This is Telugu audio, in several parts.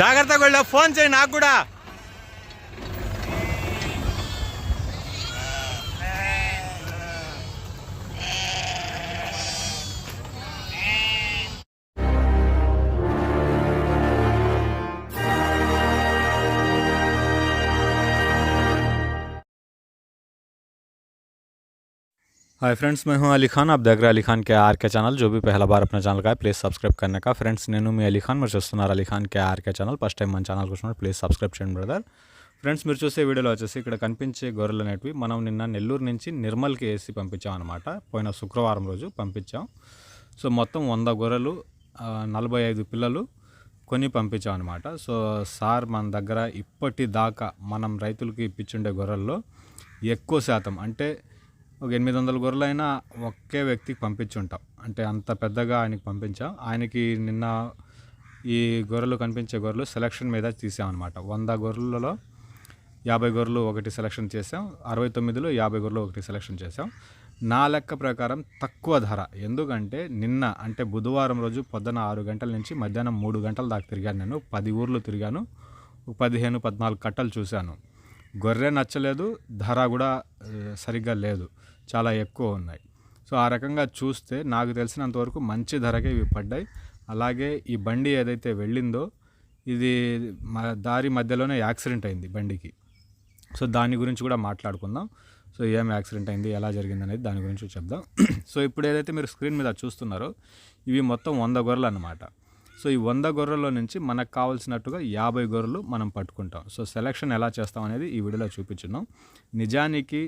జాగ్రత్తగా వెళ్ళా ఫోన్ చేయి నాకు కూడా. हाय फ्रेंड्स मैं हूं अली खान आप देख रहे हैं अली खान के आर के चैनल जो भी पहला बार अपना ఛానల్ का है ప్లీజ్ సబ్స్క్రైబ్ करने का ఫ్రెండ్స్ నేను మీ అలీ ఖాన్ మీరు చూస్తున్నారు Ali Khan K RK channel first time మన ఛానల్ చూస్తున్నారు ప్లీజ్ సబ్స్క్రైబ్ చేయండి బ్రదర్ ఫ్రెండ్స్ మీరు చూసే వీడియోలో వచ్చేసి ఇక్కడ కనిపించే గొర్రెలు అనేటివి మనం నిన్న నెల్లూరు నుంచి నిర్మల్కి వేసి పంపించాం అనమాట పోయిన శుక్రవారం రోజు పంపించాం సో మొత్తం వంద గొర్రెలు ఆ, నలభై ఐదు పిల్లలు కొని పంపించాం అనమాట సో సార్ మన దగ్గర ఇప్పటిదాకా మనం రైతులకి ఇప్పించుండే గొర్రెల్లో ఎక్కువ శాతం అంటే ఒక ఎనిమిది వందల గొర్రెలైనా ఒకే వ్యక్తికి పంపించుంటాం. అంటే అంత పెద్దగా ఆయనకి పంపించాం. ఆయనకి నిన్న ఈ గొర్రెలు కనిపించే గొర్రెలు సెలక్షన్ మీద తీసామన్నమాట వంద గొర్రెలలో యాభై గొర్రెలు ఒకటి సెలక్షన్ చేసాం. అరవై తొమ్మిదిలో యాభై గొర్రెలు ఒకటి సెలక్షన్ చేసాం. నా లెక్క ప్రకారం తక్కువ ధర. ఎందుకంటే నిన్న అంటే బుధవారం రోజు పొద్దున ఆరు గంటల నుంచి మధ్యాహ్నం మూడు గంటల దాకా తిరిగాను నేను. పది ఊర్లు తిరిగాను. పదిహేను పద్నాలుగు కట్టలు చూశాను. గొర్రె నచ్చలేదు ధర కూడా సరిగ్గా లేదు. చాలా ఎక్కువ ఉన్నాయి. సో ఆ రకంగా చూస్తే నాకు తెలిసినంతవరకు మంచి ధరకే ఇవి పడ్డాయి. అలాగే ఈ బండి ఏదైతే వెళ్ళిందో ఇది దారి మధ్యలోనే యాక్సిడెంట్ అయింది బండికి. సో దాని గురించి కూడా మాట్లాడుకుందాం. సో ఏం యాక్సిడెంట్ అయింది ఎలా జరిగింది అనేది దాని గురించి చెప్దాం. సో ఇప్పుడు ఏదైతే మీరు స్క్రీన్ మీద చూస్తున్నారో ఇవి మొత్తం వంద గొర్రెలు అన్నమాట సో ఈ వంద గొర్రెల నుంచి మనకు కావాల్సినట్టుగా యాభై గొర్రెలు మనం పట్టుకుంటాం. సో సెలక్షన్ ఎలా చేస్తాం అనేది ఈ వీడియోలో చూపించున్నాం. నిజానికి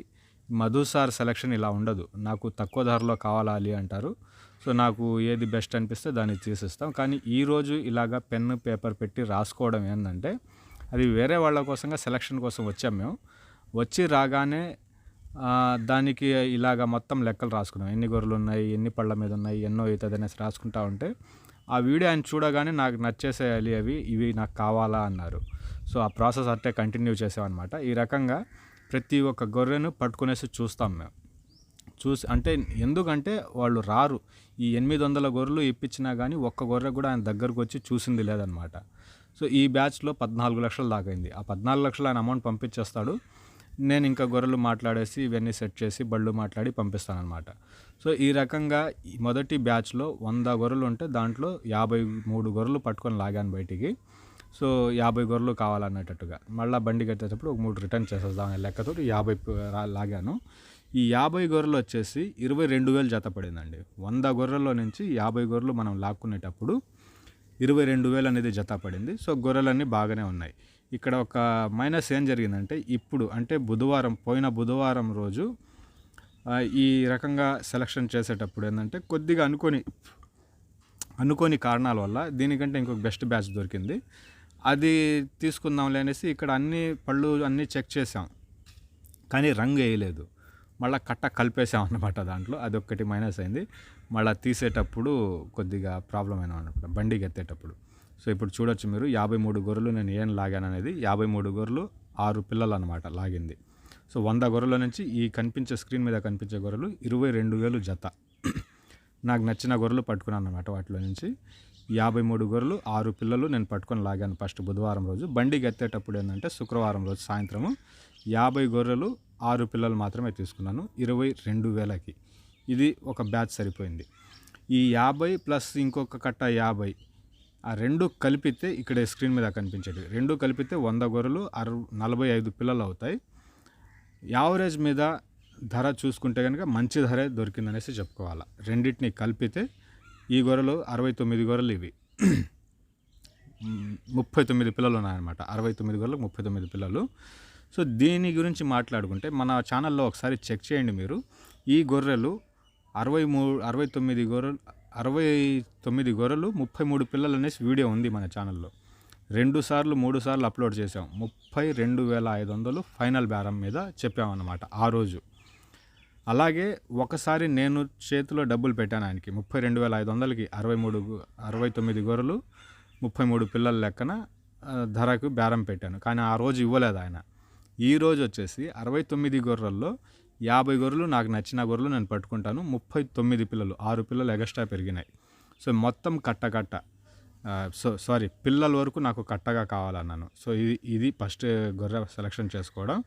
మధుసార్ సెలక్షన్ ఇలా ఉండదు. నాకు తక్కువ ధరలో కావాలి అంటారు. సో నాకు ఏది బెస్ట్ అనిపిస్తే దాన్ని తీసిస్తాం. కానీ ఈరోజు ఇలాగా పెన్ను పేపర్ పెట్టి రాసుకోవడం ఏంటంటే అది వేరే వాళ్ళ కోసంగా సెలక్షన్ కోసం వచ్చాం మేము. వచ్చి రాగానే దానికి ఇలాగ మొత్తం లెక్కలు రాసుకున్నాం. ఎన్ని గొర్రెలు ఉన్నాయి ఎన్ని పళ్ళ మీద ఉన్నాయి ఎన్నో అవుతుంది అనేసి రాసుకుంటా ఉంటే ఆ వీడియో ఆయన చూడగానే నాకు నచ్చేసేయాలి అవి ఇవి నాకు కావాలా అన్నారు. సో ఆ ప్రాసెస్ అట్టే కంటిన్యూ చేసామన్నమాట. ఈ రకంగా ప్రతి ఒక్క గొర్రెను పట్టుకునేసి చూస్తాం మేము. చూసి అంటే ఎందుకంటే వాళ్ళు రారు. ఈ ఎనిమిది వందల గొర్రెలు ఇప్పించినా కానీ ఒక్క గొర్రె కూడా ఆయన దగ్గరకు వచ్చి చూసింది లేదనమాట సో ఈ బ్యాచ్లో పద్నాలుగు లక్షలు దాకైంది ఆ పద్నాలుగు లక్షలు ఆయన అమౌంట్ పంపించేస్తాడు. నేను ఇంకా గొర్రెలు మాట్లాడేసి ఇవన్నీ సెట్ చేసి బళ్ళు మాట్లాడి పంపిస్తానమాట సో ఈ రకంగా మొదటి బ్యాచ్లో వంద గొర్రెలు ఉంటే దాంట్లో యాభై మూడు గొర్రెలు పట్టుకొని లాగాను బయటికి. సో యాభై గొర్రెలు కావాలన్నట్టుగా మళ్ళీ బండి కట్టేటప్పుడు ఒక మూడు రిటర్న్ చేసేద్దాం అనే లెక్కతో యాభై లాగాను. ఈ యాభై గొర్రెలు వచ్చేసి ఇరవై రెండు వేలు జత పడిందండి. వంద గొర్రెల్లో నుంచి యాభై గొర్రెలు మనం లాక్కునేటప్పుడు ఇరవై రెండు వేలు అనేది జత పడింది. సో గొర్రెలన్నీ బాగానే ఉన్నాయి. ఇక్కడ ఒక మైనస్ ఏం జరిగిందంటే ఇప్పుడు అంటే బుధవారం పోయిన బుధవారం రోజు ఈ రకంగా సెలక్షన్ చేసేటప్పుడు ఏంటంటే కొద్దిగా అనుకొని అనుకోని కారణాల వల్ల దీనికంటే ఇంకొక బెస్ట్ బ్యాచ్ దొరికింది. అది తీసుకుందాంలే అనేసి ఇక్కడ అన్ని పళ్ళు అన్నీ చెక్ చేసాం కానీ రంగు వేయలేదు. మళ్ళీ కట్ట కలిపేసాం అన్నమాట దాంట్లో. అదొక్కటి మైనస్ అయింది. మళ్ళీ తీసేటప్పుడు కొద్దిగా ప్రాబ్లం అయినా అనమాట బండికి ఎత్తేటప్పుడు సో ఇప్పుడు చూడొచ్చు మీరు యాభై మూడు గొర్రెలు నేను ఏం లాగాను అనేది యాభై మూడు గొర్రెలు ఆరు పిల్లలు అనమాట లాగింది. సో వంద గొర్రెల నుంచి ఈ కనిపించే స్క్రీన్ మీద కనిపించే గొర్రెలు ఇరవై రెండు వేలు జత. నాకు నచ్చిన గొర్రెలు పట్టుకున్నాను అనమాట వాటిలో నుంచి. యాభై మూడు గొర్రెలు ఆరు పిల్లలు నేను పట్టుకొని లాగాను ఫస్ట్ బుధవారం రోజు. బండికి ఎత్తేటప్పుడు ఏంటంటే శుక్రవారం రోజు సాయంత్రము యాభై గొర్రెలు ఆరు పిల్లలు మాత్రమే తీసుకున్నాను ఇరవై రెండు వేలకి. ఇది ఒక బ్యాచ్ సరిపోయింది. ఈ యాభై ప్లస్ ఇంకొక కట్ట యాభై ఆ రెండు కలిపితే ఇక్కడ స్క్రీన్ మీద కనిపించేది రెండు కలిపితే వంద గొర్రెలు అరవై నలభై ఐదు పిల్లలు అవుతాయి. యావరేజ్ మీద ధర చూసుకుంటే కనుక మంచి ధరే దొరికిందనేసి చెప్పుకోవాలి. రెండింటిని కలిపితే ఈ గొర్రెలు అరవై తొమ్మిది గొర్రెలు ఇవి. ముప్పై తొమ్మిది పిల్లలు ఉన్నాయన్నమాట. అరవై తొమ్మిది గొర్రెలు ముప్పై తొమ్మిది పిల్లలు. సో దీని గురించి మాట్లాడుకుంటే మన ఛానల్లో ఒకసారి చెక్ చేయండి మీరు. ఈ గొర్రెలు అరవై మూడు అరవై తొమ్మిది గొర్రెలు అరవై తొమ్మిది గొర్రెలు ముప్పై మూడు పిల్లలు అనేసి వీడియో ఉంది మన ఛానల్లో. రెండు సార్లు మూడు సార్లు అప్లోడ్ చేసాం ముప్పై రెండు వేల ఐదు వందలు ఫైనల్ బేరం మీద చెప్పామన్నమాట ఆ రోజు. అలాగే ఒకసారి నేను చేతిలో డబ్బులు పెట్టాను ఆయనకి. ముప్పై రెండు వేల ఐదు వందలకి అరవై మూడు అరవై తొమ్మిది గొర్రెలు ముప్పై మూడు పిల్లల లెక్కన ధరకు బేరం పెట్టాను. కానీ ఆ రోజు ఇవ్వలేదు ఆయన. ఈ రోజు వచ్చేసి అరవై తొమ్మిది గొర్రెల్లో యాభై గొర్రెలు నాకు నచ్చిన గొర్రెలు నేను పట్టుకుంటాను. ముప్పై తొమ్మిది పిల్లలు ఆరు పిల్లలు ఎగస్ట్రా పెరిగినాయి. సో మొత్తం కట్ట కట్ట. సో సారీ పిల్లల వరకు నాకు కట్టగా కావాలన్నాను. సో ఇది ఇది ఫస్ట్ గొర్రె సెలెక్షన్ చేసుకోవడం.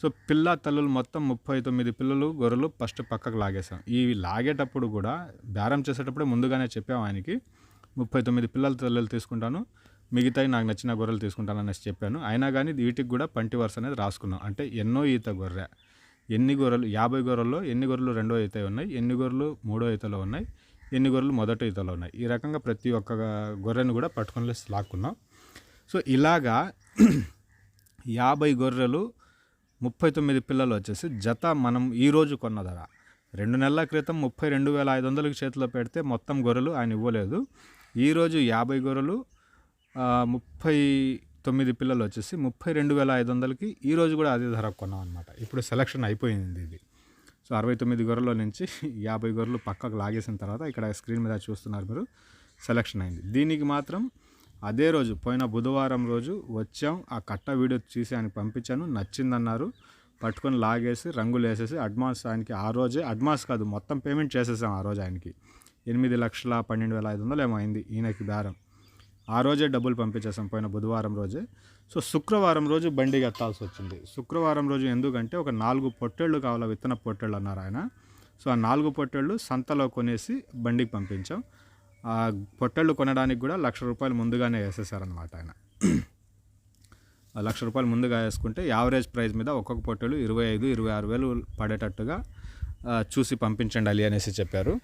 సో పిల్ల తల్లులు మొత్తం ముప్పై తొమ్మిది పిల్లలు గొర్రెలు ఫస్ట్ పక్కకు లాగేసాం ఈ లాగేటప్పుడు కూడా బేరం చేసేటప్పుడే ముందుగానే చెప్పాం ఆయనకి ముప్పై తొమ్మిది పిల్లల తల్లులు తీసుకుంటాను మిగతాయి నాకు నచ్చిన గొర్రెలు తీసుకుంటాను అనేసి చెప్పాను. అయినా కానీ వీటికి కూడా పంటి వరుస అనేది రాసుకున్నాం. అంటే ఎన్నో ఈత గొర్రె. ఎన్ని గొర్రెలు యాభై గొర్రెల్లో ఎన్ని గొర్రెలు రెండో ఈత ఉన్నాయి ఎన్ని గొర్రెలు మూడో ఈతలో ఉన్నాయి ఎన్ని గొర్రెలు మొదటి ఈతలో ఉన్నాయి. ఈ రకంగా ప్రతి ఒక్క గొర్రెను కూడా పట్టుకొని లాక్కున్నాం. సో ఇలాగా యాభై గొర్రెలు ముప్పై తొమ్మిది పిల్లలు వచ్చేసి జత మనం ఈరోజు కొన్న ధర రెండు నెలల క్రితం ముప్పై రెండు వేల ఐదు వందలకు చేతిలో పెడితే మొత్తం గొర్రెలు ఆయన ఇవ్వలేదు. ఈరోజు యాభై గొర్రెలు ముప్పై తొమ్మిది పిల్లలు వచ్చేసి ముప్పై రెండు వేల ఐదు వందలకి ఈరోజు కూడా అదే ధర కొన్నాం అనమాట ఇప్పుడు సెలక్షన్ అయిపోయింది ఇది. సో అరవై తొమ్మిది గొర్రెల నుంచి యాభై గొర్రెలు పక్కకు లాగేసిన తర్వాత ఇక్కడ స్క్రీన్ మీద చూస్తున్నారు మీరు. సెలక్షన్ అయింది. దీనికి మాత్రం అదే రోజు పోయిన బుధవారం రోజు వచ్చాం. ఆ కట్ట వీడియో తీసి ఆయనకి పంపించాను. నచ్చిందన్నారు. పట్టుకొని లాగేసి రంగులు వేసేసి అడ్వాన్స్ ఆయనకి ఆ రోజే అడ్వాన్స్ కాదు మొత్తం పేమెంట్ చేసేసాం ఆ రోజు ఆయనకి. ఎనిమిది లక్షల పన్నెండు వేల ఐదు వందలు ఏమో అయింది ఈయనకి దారం ఆ రోజే డబ్బులు పంపించేసాం పోయిన బుధవారం రోజే. సో శుక్రవారం రోజు బండి ఎత్తాల్సి వచ్చింది. శుక్రవారం రోజు ఎందుకంటే ఒక నాలుగు పొట్టేళ్ళు కావాలా విత్తన పొట్టేళ్ళు అన్నారు ఆయన. సో ఆ నాలుగు పొట్టేళ్ళు సంతలో కొనేసి బండికి పంపించాం. ఆ పొట్టేళ్ళు కొనడానికి కూడా లక్ష రూపాయలు ముందుగానే వేసేసారనమాట ఆయన. లక్ష రూపాయలు ముందుగా వేసుకుంటే యావరేజ్ ప్రైస్ మీద ఒక్కొక్క పొట్టేలు ఇరవై ఐదు ఇరవై ఆరు వేలు పడేటట్టుగా చూసి పంపించండి అలీ అనేసి చెప్పారు.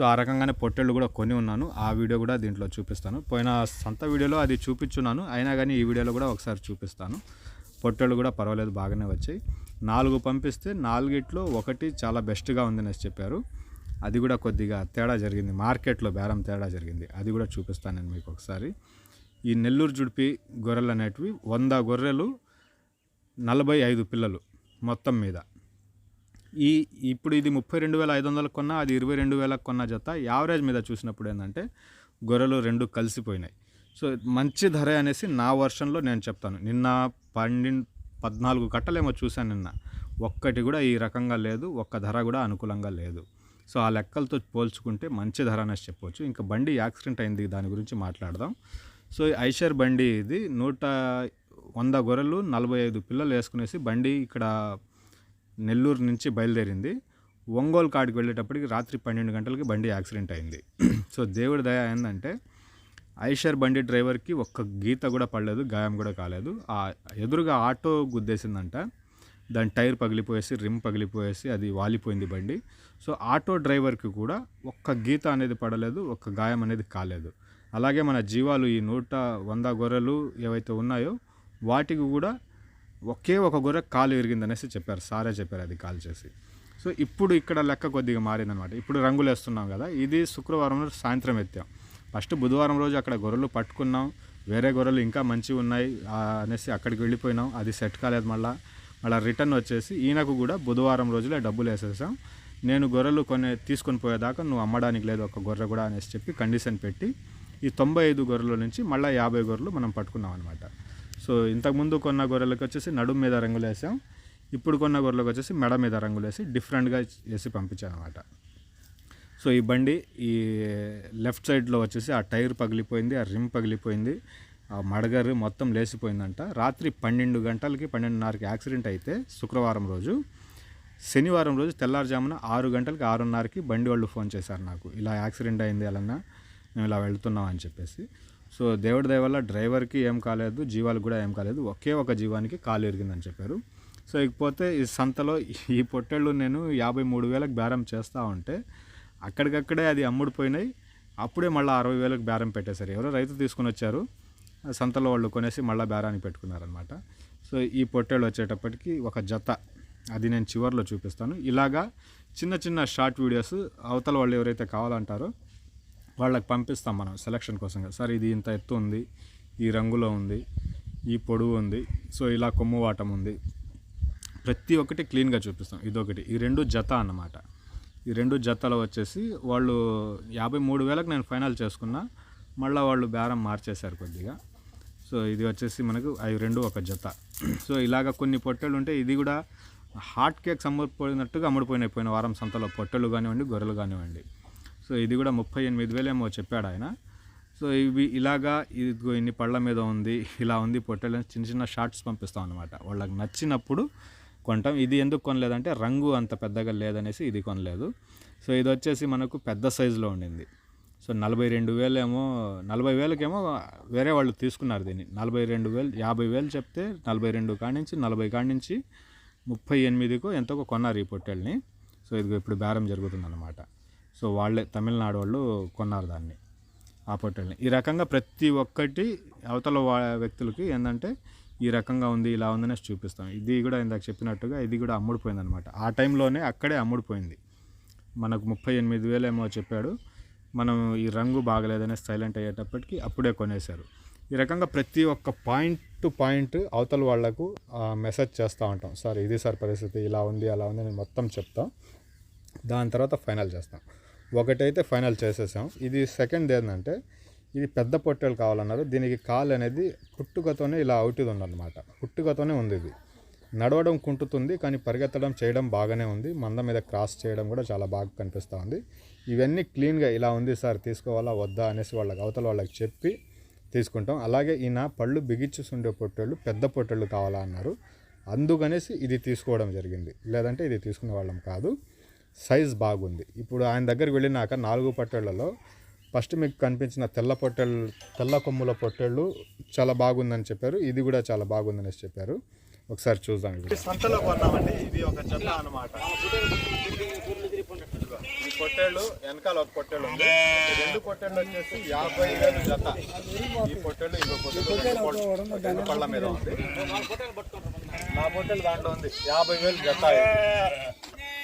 సో ఆ రకంగానే పొట్టెళ్ళు కూడా కొని ఉన్నాను. ఆ వీడియో కూడా దీంట్లో చూపిస్తాను. పోయిన సొంత వీడియోలో అది చూపించున్నాను. అయినా కానీ ఈ వీడియోలో కూడా ఒకసారి చూపిస్తాను. పొట్టెళ్ళు కూడా పర్వాలేదు బాగానే వచ్చాయి. నాలుగు పంపిస్తే నాలుగిట్లో ఒకటి చాలా బెస్ట్గా ఉందనేసి చెప్పారు. అది కూడా కొద్దిగా తేడా జరిగింది. మార్కెట్లో బేరం తేడా జరిగింది. అది కూడా చూపిస్తాను నేను మీకు ఒకసారి. ఈ నెల్లూరు జుడిపి గొర్రెలు అనేటివి వంద గొర్రెలు నలభై ఐదు పిల్లలు మొత్తం మీద. ఈ ఇప్పుడు ఇది ముప్పై రెండు వేల ఐదు వందలకు కొన్నా అది ఇరవై రెండు వేలకు కొన్న జత. యావరేజ్ మీద చూసినప్పుడు ఏంటంటే గొర్రెలు రెండు కలిసిపోయినాయి. సో మంచి ధర అనేసి నా వర్షన్లో నేను చెప్తాను. నిన్న పన్నెండు పద్నాలుగు కట్టలేమో చూశాను నిన్న. ఒక్కటి కూడా ఈ రకంగా లేదు ఒక్క ధర కూడా అనుకూలంగా లేదు. సో ఆ లెక్కలతో పోల్చుకుంటే మంచి ధర అనేసి చెప్పవచ్చు ఇంకా బండి యాక్సిడెంట్ అయింది దాని గురించి మాట్లాడదాం. సో ఐషర్ బండి ఇది నూట వంద గొర్రెలు నలభై ఐదు పిల్లలు వేసుకునేసి బండి ఇక్కడ నెల్లూరు నుంచి బయలుదేరింది. ఒంగోలు కాడికి వెళ్ళేటప్పటికి రాత్రి పన్నెండు గంటలకి బండి యాక్సిడెంట్ అయింది. సో దేవుడి దయ ఏంటంటే ఐషర్ బండి డ్రైవర్కి ఒక్క గీత కూడా పడలేదు గాయం కూడా కాలేదు. ఆ ఎదురుగా ఆటో గుద్దేసిందంట. దాని టైర్ పగిలిపోయేసి రిమ్ పగిలిపోయేసి అది వాలిపోయింది బండి. సో ఆటో డ్రైవర్కి కూడా ఒక్క గీత అనేది పడలేదు ఒక్క గాయం అనేది కాలేదు. అలాగే మన జీవాలు ఈ నూట వంద గొర్రెలు ఏవైతే ఉన్నాయో వాటికి కూడా ఒకే ఒక గొర్రె కాలు విరిగిందనేసి చెప్పారు. సారే చెప్పారు అది కాల్ చేసి. సో ఇప్పుడు ఇక్కడ లెక్క కొద్దిగా మారిందనమాట ఇప్పుడు రంగులు వేస్తున్నాం కదా ఇది శుక్రవారం రోజు సాయంత్రం ఎత్తాం. ఫస్ట్ బుధవారం రోజు అక్కడ గొర్రెలు పట్టుకున్నాం. వేరే గొర్రెలు ఇంకా మంచిగా ఉన్నాయి అనేసి అక్కడికి వెళ్ళిపోయినాం. అది సెట్ కాలేదు మళ్ళీ. మళ్ళీ రిటర్న్ వచ్చేసి ఈయనకు కూడా బుధవారం రోజులే డబ్బులు వేసేసాం. నేను గొర్రెలు కొన్ని తీసుకొని పోయేదాకా నువ్వు అమ్మడానికి లేదు ఒక గొర్రె కూడా అనేసి చెప్పి కండిషన్ పెట్టి ఈ తొంభై ఐదు గొర్రెల నుంచి మళ్ళీ యాభై గొర్రెలు మనం పట్టుకున్నాం అనమాట సో ఇంతకుముందు కొన్న గొర్రెలకు వచ్చేసి నడుము మీద రంగులు వేసాం. ఇప్పుడు కొన్న గొర్రెలకు వచ్చేసి మెడ మీద రంగులు వేసి డిఫరెంట్గా వేసి పంపించాం అనమాట సో ఈ బండి ఈ లెఫ్ట్ సైడ్లో వచ్చేసి ఆ టైర్ పగిలిపోయింది ఆ రిమ్ పగిలిపోయింది ఆ మడగరు మొత్తం లేచిపోయిందంట. రాత్రి పన్నెండు గంటలకి పన్నెండున్నరకి యాక్సిడెంట్ అయితే శుక్రవారం రోజు. శనివారం రోజు తెల్లారుజామున ఆరు గంటలకి ఆరున్నరకి బండి వాళ్ళు ఫోన్ చేశారు నాకు. ఇలా యాక్సిడెంట్ అయింది ఎలా మేము ఇలా వెళ్తున్నాం అని చెప్పేసి. సో దేవుడి దయ వల్ల డ్రైవర్కి ఏం కాలేదు జీవాలకు కూడా ఏం కాలేదు. ఒకే ఒక జీవానికి కాలు ఎరిగిందని చెప్పారు. సో ఇకపోతే ఈ సంతలో ఈ పొట్టేళ్ళు నేను యాభై మూడు వేలకు బేరం చేస్తూ ఉంటే అక్కడికక్కడే అది అమ్ముడిపోయినాయి. అప్పుడే మళ్ళీ అరవై వేలకు బేరం పెట్టేశారు. ఎవరో రైతు తీసుకుని వచ్చారు. సంతలో వాళ్ళు కొనేసి మళ్ళీ బేరానికి పెట్టుకున్నారనమాట సో ఈ పొట్టేళ్ళు వచ్చేటప్పటికి ఒక జత. అది నేను చివర్లో చూపిస్తాను. ఇలాగా చిన్న చిన్న షార్ట్ వీడియోస్ అవతల వాళ్ళు ఎవరైతే కావాలంటారో వాళ్ళకి పంపిస్తాం మనం సెలక్షన్ కోసం సార్ ఇది ఇంత ఎత్తు ఉంది ఈ రంగులో ఉంది ఈ పొడవు ఉంది సో ఇలా కొమ్ము వాటం ఉంది. ప్రతి ఒక్కటి క్లీన్గా చూపిస్తాం. ఇదొకటి. ఈ రెండు జత అన్నమాట. ఈ రెండు జతలు వచ్చేసి వాళ్ళు యాభై మూడు వేలకు నేను ఫైనల్ చేసుకున్నా మళ్ళీ వాళ్ళు బేరం మార్చేశారు కొద్దిగా. సో ఇది వచ్చేసి మనకు అవి రెండు ఒక జత. సో ఇలాగ కొన్ని పొట్టెలు ఉంటే ఇది కూడా హాట్ కేక్స్ అమ్ముడిపోయినట్టుగా అమ్ముడిపోయినాయి పోయిన వారం సంతలో పొట్టెలు కానివ్వండి గొర్రెలు కానివ్వండి. సో ఇది కూడా ముప్పై ఎనిమిది వేలేమో చెప్పాడు ఆయన. సో ఇవి ఇలాగా ఇదిగో ఇన్ని పళ్ళ మీద ఉంది ఇలా ఉంది పొట్టెలు చిన్న చిన్న షార్ట్స్ పంపిస్తాం అనమాట వాళ్ళకి నచ్చినప్పుడు కొంటాం. ఇది ఎందుకు కొనలేదంటే రంగు అంత పెద్దగా లేదనేసి ఇది కొనలేదు. సో ఇది వచ్చేసి మనకు పెద్ద సైజులో ఉండింది. సో నలభై రెండు వేలేమో నలభై వేలకేమో వేరే వాళ్ళు తీసుకున్నారు దీన్ని. నలభై రెండు వేలు యాభై వేలు చెప్తే నలభై రెండు కాడి నుంచి నలభై కాడి నుంచి ముప్పై ఎనిమిదికో ఎంతకో కొన్నారు ఈ పొట్టెల్ని. సో ఇదిగో ఇప్పుడు బేరం జరుగుతుందన్నమాట. సో వాళ్ళే తమిళనాడు వాళ్ళు కొన్నారు దాన్ని ఆ పొట్టెల్ని. ఈ రకంగా ప్రతి ఒక్కటి అవతల వా- వ్యక్తులకి ఏంటంటే ఈ రకంగా ఉంది ఇలా ఉందనేసి చూపిస్తాం. ఇది కూడా ఇందాక చెప్పినట్టుగా ఇది కూడా అమ్ముడుపోయింది అనమాట ఆ టైంలోనే అక్కడే అమ్ముడుపోయింది. మనకు ముప్పై ఎనిమిది వేలు ఏమో చెప్పాడు. మనం ఈ రంగు బాగలేదనే సైలెంట్ అయ్యేటప్పటికి అప్పుడే కొనేశారు. ఈ రకంగా ప్రతి ఒక్క పాయింట్ టు పాయింట్ అవతల వాళ్ళకు మెసేజ్ చేస్తూ ఉంటాం. సార్ ఇది సార్ పరిస్థితి ఇలా ఉంది అలా ఉంది అని మొత్తం చెప్తాం. దాని తర్వాత ఫైనల్ చేస్తాం. ఒకటైతే ఫైనల్ చేసేసాం. ఇది సెకండ్ ఏంటంటే ఇది పెద్ద పొట్టేలు కావాలన్నారు. దీనికి కాలు అనేది పుట్టుకతోనే ఇలా అవుతుంది ఉందన్నమాట. పుట్టుకతోనే ఉంది ఇది. నడవడం కుంటుతుంది కానీ పరిగెత్తడం చేయడం బాగానే ఉంది. మంద మీద క్రాస్ చేయడం కూడా చాలా బాగా కనిపిస్తూ ఉంది. ఇవన్నీ క్లీన్గా ఇలా ఉంది సార్ తీసుకోవాలా వద్దా అనేసి వాళ్ళకి అవతల వాళ్ళకి చెప్పి తీసుకుంటాం. అలాగే ఈయన పళ్ళు బిగిచ్చుసుండే పొట్టేళ్ళు పెద్ద పొట్టేళ్ళు కావాలా అన్నారు. అందుకనేసి ఇది తీసుకోవడం జరిగింది. లేదంటే ఇది తీసుకునే వాళ్ళం కాదు. సైజ్ బాగుంది. ఇప్పుడు ఆయన దగ్గరికి వెళ్ళినాక నాలుగు పొట్టేళ్ళలో ఫస్ట్ మీకు కనిపించిన తెల్ల పొట్టేళ్ళు తెల్ల కొమ్ముల పొట్టేళ్ళు చాలా బాగుందని చెప్పారు. ఇది కూడా చాలా బాగుందని చెప్పారు. ఒకసారి చూద్దాం ఇది. సంతలో కొన్నామండి. ఇది ఒక జత అనమాట ఈ పొట్టేళ్ళు వెనకాల ఒక పొట్టేళ్ళు ఉంది. రెండు పొట్టేళ్ళు వచ్చేసి యాభై వేలు జత. ఈ పొట్టేళ్ళు ఇంకో పొట్టేళ్ళు పళ్ళ మీద ఉంది. నా పొట్టేళ్ళు దాంట్లో ఉంది. యాభై వేలు జత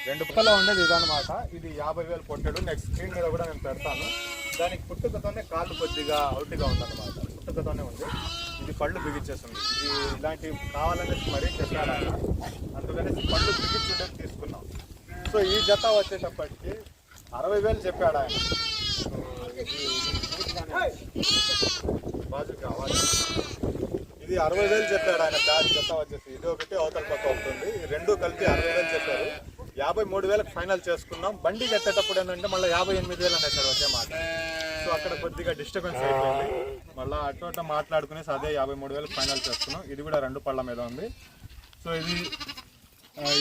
రెండు పుట్టలో ఉండేది ఇదనమాట ఇది యాభై వేలు పొట్టేడు నెక్స్ట్ స్క్రీన్ మీద కూడా నేను పెడతాను. దానికి పుట్టుకతోనే కాళ్ళు కొద్దిగా అవుట్గా ఉందన్నమాట. పుట్టుకతోనే ఉంది. ఇది పళ్ళు బిగించేస్తుంది ఇది ఇలాంటివి కావాలనేసి మరీ చెప్పారా ఆయన అందుకని పళ్ళు బిగించుండేది తీసుకున్నాం. సో ఈ జత వచ్చేటప్పటికి అరవై వేలు చెప్పాడు ఆయన. బాజు కావాలి. ఇది అరవై వేలు చెప్పాడు ఆయన. దాని జత వచ్చేసి ఇది ఒకటి అవతల పక్క ఒకటి ఉంది. రెండు కలిపి అరవై వేలు చెప్పారు. యాభై మూడు వేలకు ఫైనల్ చేసుకున్నాం బండికి ఎత్తేటప్పుడు ఏంటంటే మళ్ళీ యాభై ఎనిమిది వేలు అంటే సార్ వచ్చే మాట. సో అక్కడ కొద్దిగా డిస్టర్బెన్స్ అయిపోయింది. మళ్ళీ అటు అటు మాట్లాడుకునేసి అదే యాభై మూడు వేలకు ఫైనల్ చేసుకున్నాం. ఇది కూడా రెండు పళ్ళ మీద ఉంది. సో ఇది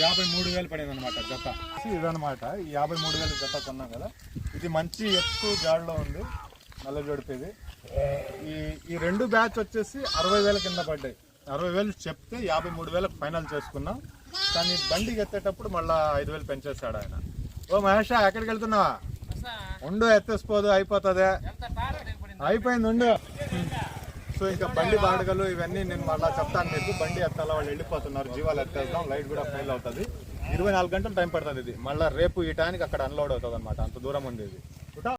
యాభై మూడు వేలు పడింది అనమాట జత ఇదనమాట ఈ యాభై మూడు వేలు జత కొన్నాం కదా. ఇది మంచి ఎత్తు జాడలో ఉంది. నల్ల జడిపేది ఈ ఈ రెండు బ్యాచ్ వచ్చేసి అరవై వేల కింద పడ్డాయి. అరవై వేలు చెప్తే యాభై మూడు వేలకు ఫైనల్ చేసుకున్నాం. కానీ బండికి ఎత్తేటప్పుడు మళ్ళా ఐదు వేలు పెంచేస్తాడు ఆయన. ఓ మహేష ఎక్కడికి వెళ్తున్నావా? ఉండు ఎత్తేసిపోదు అయిపోతుంది. అయిపోయింది ఉండు. సో ఇంకా బండి బాడుగలు ఇవన్నీ నేను మళ్ళీ చెప్తాను మీకు. బండి ఎత్తాల వాళ్ళు వెళ్ళిపోతున్నారు. జీవాలు ఎత్తేస్తాం లైట్ కూడా ఫెయిల్ అవుతుంది. ఇరవై నాలుగు గంటలు టైం పడుతుంది ఇది. మళ్ళీ రేపు ఈ టైంకి అక్కడ అన్లోడ్ అవుతుంది అనమాట అంత దూరం ఉంది ఇది